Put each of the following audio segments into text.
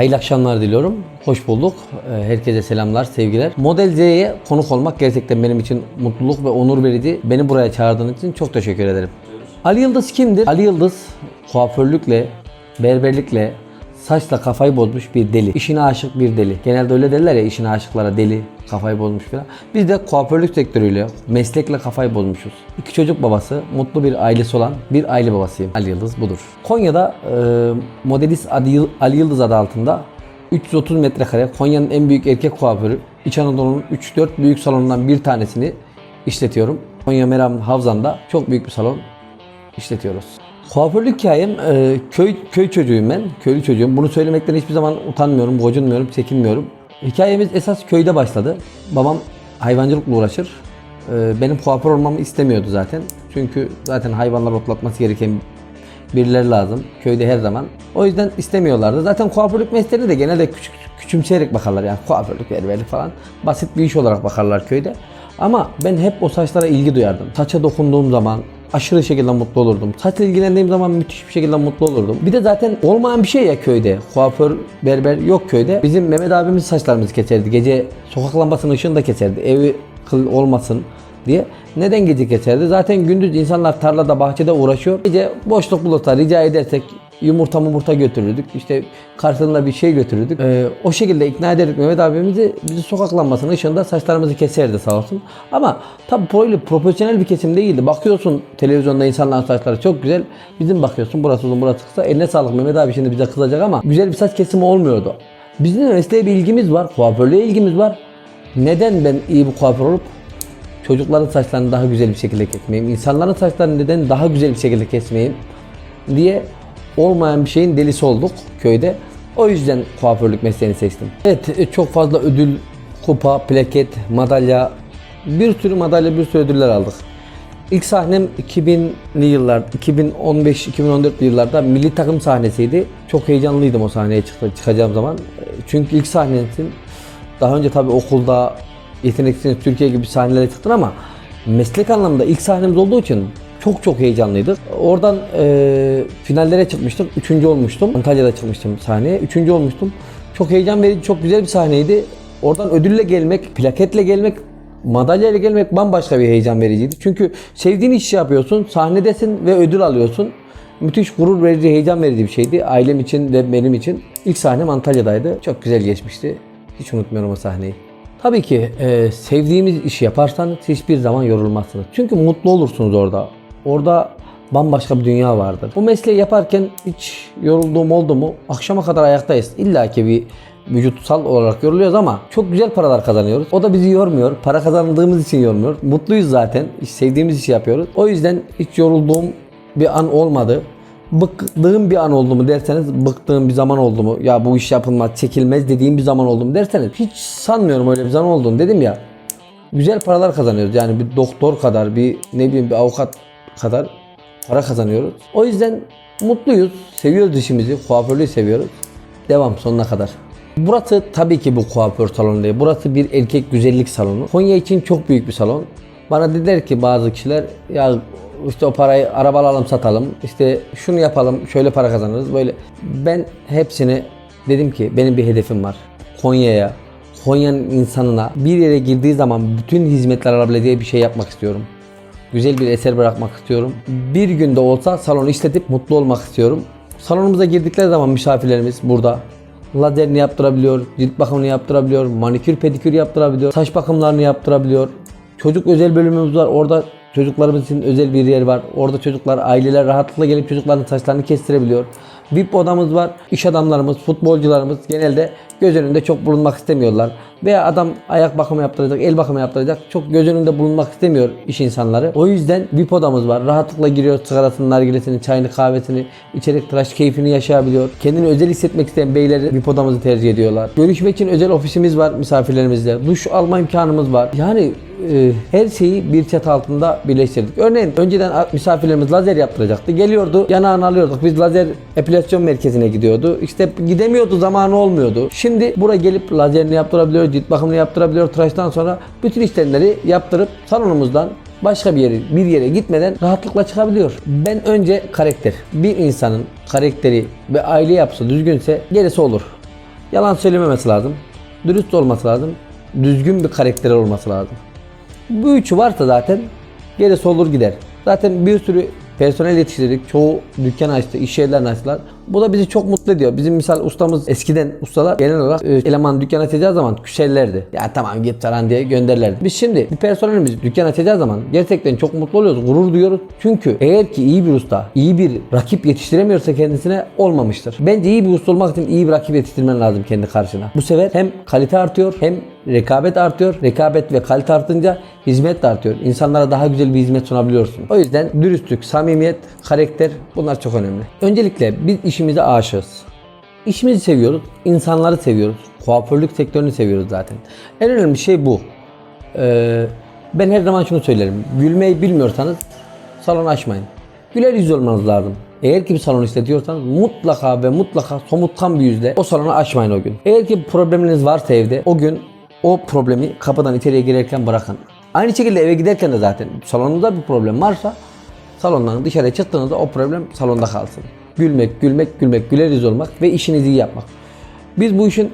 Hayırlı akşamlar diliyorum. Hoş bulduk. Ee, Herkese selamlar, sevgiler. Model Z'ye konuk olmak gerçekten benim için mutluluk ve onur verici. Beni buraya çağırdığın için çok teşekkür ederim. Ali Yıldız kimdir? Ali Yıldız kuaförlükle, berberlikle, saçla kafayı bozmuş bir deli. İşine aşık bir deli. Genelde öyle derler ya işine aşıklara deli, kafayı bozmuş falan. Biz de kuaförlük sektörüyle, meslekle kafayı bozmuşuz. İki çocuk babası, mutlu bir ailesi olan bir aile babasıyım. Ali Yıldız budur. Konya'da e, modelist Ali, Yıldız adı altında 330 metrekare Konya'nın en büyük erkek kuaförü. İç Anadolu'nun 3-4 büyük salonundan bir tanesini işletiyorum. Konya Meram Havzan'da çok büyük bir salon işletiyoruz. Kuaförlük hikayem e, köy köy çocuğuyum ben. Köylü çocuğum. Bunu söylemekten hiçbir zaman utanmıyorum, gocunmuyorum, çekinmiyorum. Hikayemiz esas köyde başladı. Babam hayvancılıkla uğraşır. E, benim kuaför olmamı istemiyordu zaten. Çünkü zaten hayvanlar otlatması gereken birileri lazım. Köyde her zaman. O yüzden istemiyorlardı. Zaten kuaförlük mesleğine de genelde küçük, küçümseyerek bakarlar. Yani kuaförlük, berberlik falan. Basit bir iş olarak bakarlar köyde. Ama ben hep o saçlara ilgi duyardım. Saça dokunduğum zaman aşırı şekilde mutlu olurdum. Saçla ilgilendiğim zaman müthiş bir şekilde mutlu olurdum. Bir de zaten olmayan bir şey ya köyde. Kuaför, berber yok köyde. Bizim Mehmet abimiz saçlarımızı keserdi. Gece sokak lambasının ışığını da keserdi. Evi kıl olmasın diye. Neden gece keserdi? Zaten gündüz insanlar tarlada, bahçede uğraşıyor. Gece boşluk bulursa rica edersek yumurta mumurta götürürdük. İşte karşılığında bir şey götürürdük. Ee, o şekilde ikna ederdik Mehmet abimizi. Bizi sokak lambasının ışığında saçlarımızı keserdi sağ olsun. Ama tabii böyle profesyonel bir kesim değildi. Bakıyorsun televizyonda insanların saçları çok güzel. Bizim bakıyorsun burası uzun burası kısa. Eline sağlık Mehmet abi şimdi bize kızacak ama güzel bir saç kesimi olmuyordu. Bizim mesleğe bir ilgimiz var. Kuaförlüğe ilgimiz var. Neden ben iyi bir kuaför olup çocukların saçlarını daha güzel bir şekilde kesmeyeyim, insanların saçlarını neden daha güzel bir şekilde kesmeyeyim diye olmayan bir şeyin delisi olduk köyde. O yüzden kuaförlük mesleğini seçtim. Evet e, çok fazla ödül, kupa, plaket, madalya, bir sürü madalya, bir sürü ödüller aldık. İlk sahnem 2000'li yıllar, 2015-2014 yıllarda milli takım sahnesiydi. Çok heyecanlıydım o sahneye çıktı, çıkacağım zaman. E, Çünkü ilk sahnesin daha önce tabii okulda yeteneksiniz Türkiye gibi sahnelere çıktın ama meslek anlamda ilk sahnemiz olduğu için çok çok heyecanlıydık. Oradan e, finallere çıkmıştım. Üçüncü olmuştum. Antalya'da çıkmıştım sahneye. Üçüncü olmuştum. Çok heyecan verici, çok güzel bir sahneydi. Oradan ödülle gelmek, plaketle gelmek, madalyayla gelmek bambaşka bir heyecan vericiydi. Çünkü sevdiğin işi yapıyorsun, sahnedesin ve ödül alıyorsun. Müthiş gurur verici, heyecan verici bir şeydi. Ailem için ve benim için. İlk sahnem Antalya'daydı. Çok güzel geçmişti. Hiç unutmuyorum o sahneyi. Tabii ki e, sevdiğimiz işi yaparsanız hiçbir zaman yorulmazsınız. Çünkü mutlu olursunuz orada. Orada bambaşka bir dünya vardır. Bu mesleği yaparken hiç yorulduğum oldu mu? Akşama kadar ayaktayız. İlla ki bir vücutsal olarak yoruluyoruz ama çok güzel paralar kazanıyoruz. O da bizi yormuyor. Para kazandığımız için yormuyor. Mutluyuz zaten. Sevdiğimiz işi yapıyoruz. O yüzden hiç yorulduğum bir an olmadı. Bıktığım bir an oldu mu derseniz bıktığım bir zaman oldu mu ya bu iş yapılmaz çekilmez dediğim bir zaman oldu mu derseniz hiç sanmıyorum öyle bir zaman olduğunu dedim ya güzel paralar kazanıyoruz yani bir doktor kadar bir ne bileyim bir avukat kadar para kazanıyoruz. O yüzden mutluyuz, seviyoruz işimizi, kuaförlüğü seviyoruz. Devam sonuna kadar. Burası tabii ki bu kuaför salonu değil. Burası bir erkek güzellik salonu. Konya için çok büyük bir salon. Bana dediler ki bazı kişiler ya işte o parayı araba alalım satalım. işte şunu yapalım şöyle para kazanırız böyle. Ben hepsini dedim ki benim bir hedefim var. Konya'ya, Konya'nın insanına bir yere girdiği zaman bütün hizmetler alabileceği bir şey yapmak istiyorum. Güzel bir eser bırakmak istiyorum. Bir günde olsa salonu işletip mutlu olmak istiyorum. Salonumuza girdikleri zaman misafirlerimiz burada lazerini yaptırabiliyor, cilt bakımını yaptırabiliyor, manikür pedikür yaptırabiliyor, saç bakımlarını yaptırabiliyor. Çocuk özel bölümümüz var. Orada çocuklarımız için özel bir yer var. Orada çocuklar, aileler rahatlıkla gelip çocukların saçlarını kestirebiliyor. VIP odamız var. İş adamlarımız, futbolcularımız genelde göz önünde çok bulunmak istemiyorlar. Veya adam ayak bakımı yaptıracak, el bakımı yaptıracak. Çok göz önünde bulunmak istemiyor iş insanları. O yüzden VIP odamız var. Rahatlıkla giriyor sigarasını, nargilesini, çayını, kahvesini, içerek tıraş keyfini yaşayabiliyor. Kendini özel hissetmek isteyen beyleri VIP odamızı tercih ediyorlar. Görüşmek için özel ofisimiz var misafirlerimizle. Duş alma imkanımız var. Yani e, her şeyi bir çatı altında birleştirdik. Örneğin önceden misafirlerimiz lazer yaptıracaktı. Geliyordu yanağını alıyorduk. Biz lazer epilasyon merkezine gidiyordu. İşte gidemiyordu zamanı olmuyordu. Şimdi buraya gelip lazerini yaptırabiliyor, cilt bakımını yaptırabiliyor. Tıraştan sonra bütün işlemleri yaptırıp salonumuzdan başka bir yere, bir yere gitmeden rahatlıkla çıkabiliyor. Ben önce karakter. Bir insanın karakteri ve aile yapısı düzgünse gerisi olur. Yalan söylememesi lazım. Dürüst olması lazım. Düzgün bir karakteri olması lazım. Bu üçü varsa zaten gerisi olur gider. Zaten bir sürü personel yetiştirdik. Çoğu dükkan açtı, iş yerlerini açtılar. Bu da bizi çok mutlu ediyor. Bizim misal ustamız eskiden ustalar genel olarak e, eleman dükkan açacağı zaman küserlerdi. Ya tamam git falan diye gönderirlerdi. Biz şimdi bir personelimiz dükkan açacağı zaman gerçekten çok mutlu oluyoruz, gurur duyuyoruz. Çünkü eğer ki iyi bir usta, iyi bir rakip yetiştiremiyorsa kendisine olmamıştır. Bence iyi bir usta olmak için iyi bir rakip yetiştirmen lazım kendi karşına. Bu sefer hem kalite artıyor hem rekabet artıyor. Rekabet ve kalite artınca hizmet de artıyor. İnsanlara daha güzel bir hizmet sunabiliyorsun. O yüzden dürüstlük, samimiyet, karakter bunlar çok önemli. Öncelikle biz işimize aşığız. İşimizi seviyoruz, insanları seviyoruz. Kuaförlük sektörünü seviyoruz zaten. En önemli şey bu. Ee, ben her zaman şunu söylerim. Gülmeyi bilmiyorsanız salon açmayın. Güler yüz olmanız lazım. Eğer ki bir salon işletiyorsanız mutlaka ve mutlaka somuttan bir yüzle o salonu açmayın o gün. Eğer ki probleminiz varsa evde o gün o problemi kapıdan içeriye girerken bırakın. Aynı şekilde eve giderken de zaten salonunuzda bir problem varsa salondan dışarıya çıktığınızda o problem salonda kalsın. Gülmek, gülmek, gülmek, güler yüz olmak ve işinizi iyi yapmak. Biz bu işin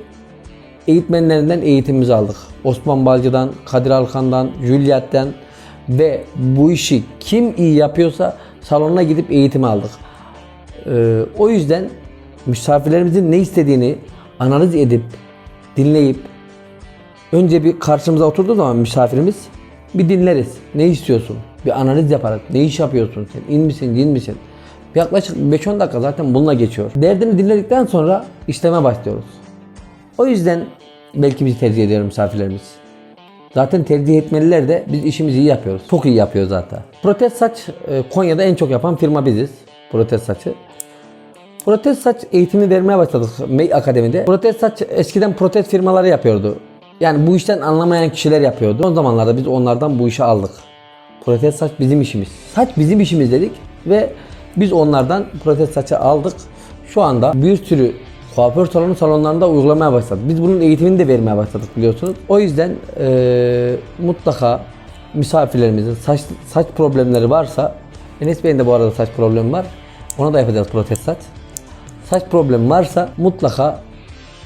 eğitmenlerinden eğitimimizi aldık. Osman Balcı'dan, Kadir Alkan'dan, Juliet'ten ve bu işi kim iyi yapıyorsa salonuna gidip eğitim aldık. Ee, o yüzden misafirlerimizin ne istediğini analiz edip, dinleyip, önce bir karşımıza oturduğu zaman misafirimiz bir dinleriz. Ne istiyorsun? Bir analiz yaparız. Ne iş yapıyorsun sen? İn misin, din misin? Yaklaşık 5-10 dakika zaten bununla geçiyor. Derdini dinledikten sonra işleme başlıyoruz. O yüzden belki bizi tercih ediyor misafirlerimiz. Zaten tercih etmeliler de biz işimizi iyi yapıyoruz. Çok iyi yapıyoruz zaten. Protez saç e, Konya'da en çok yapan firma biziz. Protez saçı. Protez saç eğitimi vermeye başladık May Akademi'de. Protez saç eskiden protez firmaları yapıyordu. Yani bu işten anlamayan kişiler yapıyordu. Son zamanlarda biz onlardan bu işi aldık. Protez saç bizim işimiz. Saç bizim işimiz dedik ve biz onlardan protez saçı aldık. Şu anda bir sürü kuaför salonu salonlarında uygulamaya başladık. Biz bunun eğitimini de vermeye başladık biliyorsunuz. O yüzden eee, mutlaka misafirlerimizin saç saç problemleri varsa Enes Bey'in de bu arada saç problemi var. Ona da yapacağız protez saç. Saç problemi varsa mutlaka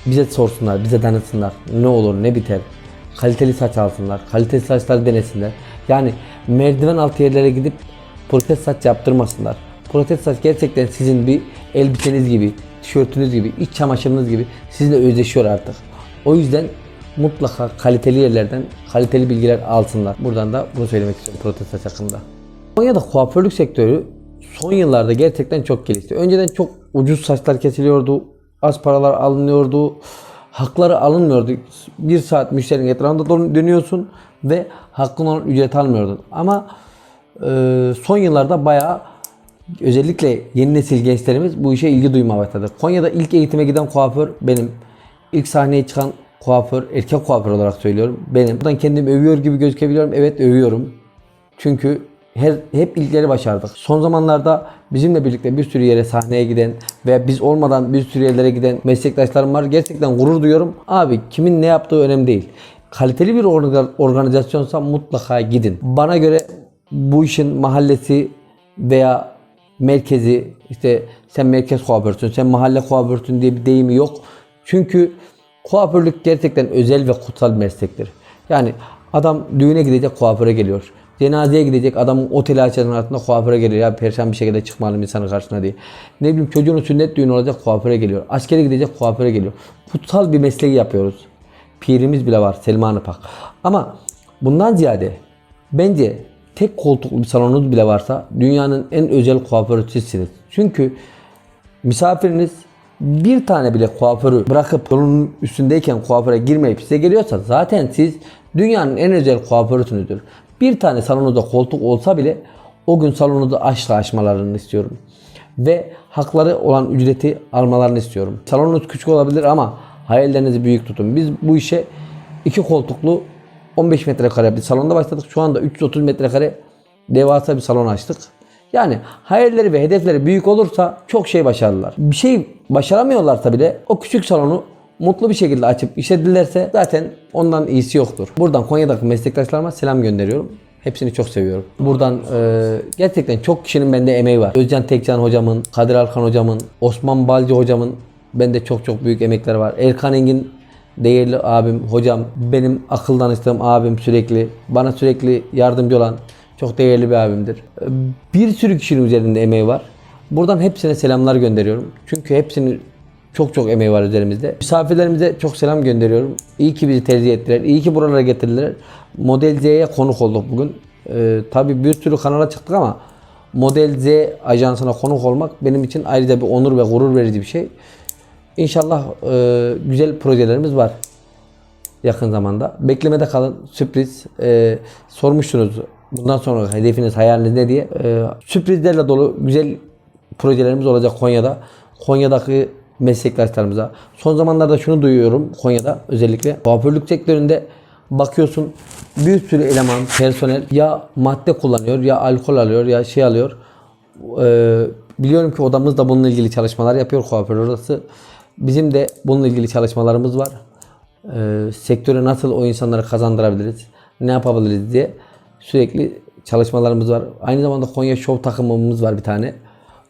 bize sorsunlar, bize danışsınlar. Ne olur, ne biter. Kaliteli saç alsınlar, kaliteli saçları denesinler. Yani merdiven altı yerlere gidip protez saç yaptırmasınlar. Protez saç gerçekten sizin bir elbiseniz gibi, tişörtünüz gibi, iç çamaşırınız gibi sizinle özleşiyor artık. O yüzden mutlaka kaliteli yerlerden kaliteli bilgiler alsınlar. Buradan da bunu söylemek istiyorum protez saç hakkında. Konya'da kuaförlük sektörü son yıllarda gerçekten çok gelişti. Önceden çok ucuz saçlar kesiliyordu, az paralar alınıyordu, hakları alınmıyordu. Bir saat müşterinin etrafında dön- dönüyorsun ve hakkın olan ücret almıyordun. Ama e, son yıllarda bayağı özellikle yeni nesil gençlerimiz bu işe ilgi duymaya başladı. Konya'da ilk eğitime giden kuaför benim. İlk sahneye çıkan kuaför, erkek kuaför olarak söylüyorum. Benim. Buradan kendimi övüyor gibi gözükebiliyorum. Evet övüyorum. Çünkü her, hep ilkleri başardık. Son zamanlarda bizimle birlikte bir sürü yere sahneye giden ve biz olmadan bir sürü yerlere giden meslektaşlarım var. Gerçekten gurur duyuyorum. Abi kimin ne yaptığı önemli değil. Kaliteli bir orga- organizasyonsa mutlaka gidin. Bana göre bu işin mahallesi veya merkezi işte sen merkez kuaförsün, sen mahalle kuaförsün diye bir deyimi yok. Çünkü kuaförlük gerçekten özel ve kutsal meslektir. Yani adam düğüne gidecek kuaföre geliyor. Cenazeye gidecek adamın oteli açanın altında kuaföre geliyor. Ya perşembe bir şekilde çıkmalım insanın karşısına diye. Ne bileyim çocuğunun sünnet düğünü olacak kuaföre geliyor. Askere gidecek kuaföre geliyor. Kutsal bir mesleği yapıyoruz. Pirimiz bile var Selman Ipak. Ama bundan ziyade bence tek koltuklu bir salonunuz bile varsa dünyanın en özel kuaförü sizsiniz. Çünkü misafiriniz bir tane bile kuaförü bırakıp yolun üstündeyken kuaföre girmeyip size geliyorsa zaten siz dünyanın en özel kuaförüsünüzdür. Bir tane salonunuzda koltuk olsa bile o gün salonunuzu aşkla açmalarını istiyorum. Ve hakları olan ücreti almalarını istiyorum. Salonunuz küçük olabilir ama hayallerinizi büyük tutun. Biz bu işe iki koltuklu 15 metrekare bir salonda başladık. Şu anda 330 metrekare devasa bir salon açtık. Yani hayalleri ve hedefleri büyük olursa çok şey başarırlar. Bir şey başaramıyorlarsa bile o küçük salonu mutlu bir şekilde açıp işledilerse zaten ondan iyisi yoktur. Buradan Konya'daki meslektaşlarıma selam gönderiyorum. Hepsini çok seviyorum. Buradan e, gerçekten çok kişinin bende emeği var. Özcan Tekcan hocamın, Kadir Alkan hocamın, Osman Balcı hocamın Bende çok çok büyük emekler var. Erkan Engin değerli abim, hocam, benim akıl danıştığım abim sürekli, bana sürekli yardımcı olan çok değerli bir abimdir. Bir sürü kişinin üzerinde emeği var. Buradan hepsine selamlar gönderiyorum. Çünkü hepsinin çok çok emeği var üzerimizde. Misafirlerimize çok selam gönderiyorum. İyi ki bizi tercih ettiler. İyi ki buralara getirdiler. Model Z'ye konuk olduk bugün. Ee, tabii bir sürü kanala çıktık ama Model Z ajansına konuk olmak benim için ayrıca bir onur ve gurur verici bir şey. İnşallah e, güzel projelerimiz var yakın zamanda. Beklemede kalın. Sürpriz. Ee, sormuştunuz bundan sonra hedefiniz, hayaliniz ne diye. Ee, sürprizlerle dolu güzel projelerimiz olacak Konya'da. Konya'daki meslektaşlarımıza. Son zamanlarda şunu duyuyorum Konya'da özellikle. Kuaförlük sektöründe bakıyorsun bir sürü eleman, personel ya madde kullanıyor ya alkol alıyor ya şey alıyor. Ee, biliyorum ki odamız da bununla ilgili çalışmalar yapıyor kuaför odası. Bizim de bununla ilgili çalışmalarımız var. Ee, sektöre nasıl o insanları kazandırabiliriz, ne yapabiliriz diye sürekli çalışmalarımız var. Aynı zamanda Konya Show takımımız var bir tane.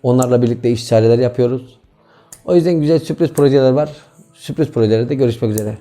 Onlarla birlikte iş çareler yapıyoruz. O yüzden güzel sürpriz projeler var. Sürpriz projelerde görüşmek üzere.